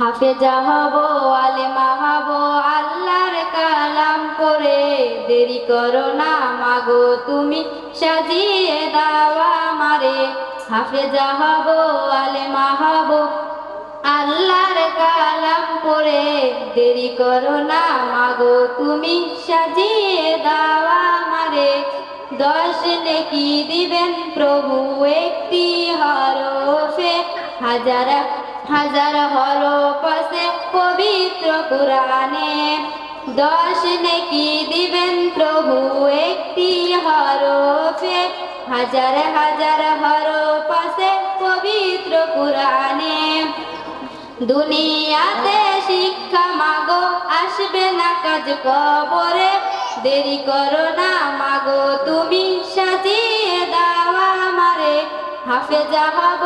হাফেজা হব আলেমা হব আল্লাহর কালাম করে দেরি করো না মাগো, তুমি সাজিয়ে দাওয়া মারে হাফে হব আলেমা হব আল্লাহর কালাম করে দেরি করো না মাগো, তুমি সাজিয়ে দাওয়া মারে দশ নেকি দিবেন প্রভু, একটি হরফে। হাজার হাজার হরফে পবিত্র কোরআনে। দশ নেকি দিবেন প্রভু একটি হরফে। হাজার হাজার হরফে পবিত্র কোরআনে। দুনিয়াতে শিক্ষা মাগো, আসবে না কাজ কবরে। দেরি করো না মাগো, তুমি সাজিয়ে দাওয়া মারে হাফেজা হব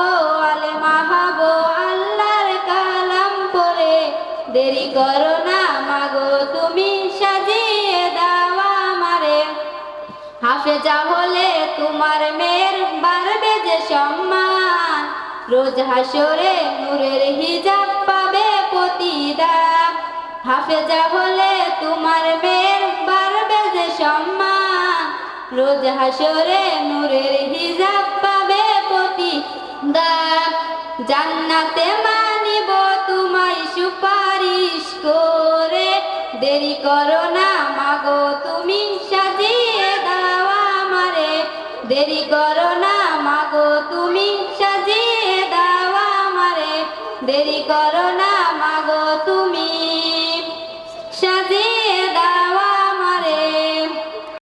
আলেমা হব দেরি করো না, মাগো, তুমি সাজিয়ে দাওয়া মারে হাফেজা হলে তোমার মেয়ের বাড়বে যে সম্মান। রোজ হাসরে নূরের হিজাব পাবে প্রতিদান। হাফেজা হলে তোমার মেয়ের বাড়বে যে সম্মান। রোজ হাসরে নূরের হিজাব পাবে প্রতিদান। জান্নাতে সুপারিশ করে। দেরি করো না মাগো, তুমি সাজিয়ে দাও আমারে। দেরি করো না মাগো, তুমি সাজিয়ে দাও আমারে। দেরি করো না মাগো, তুমি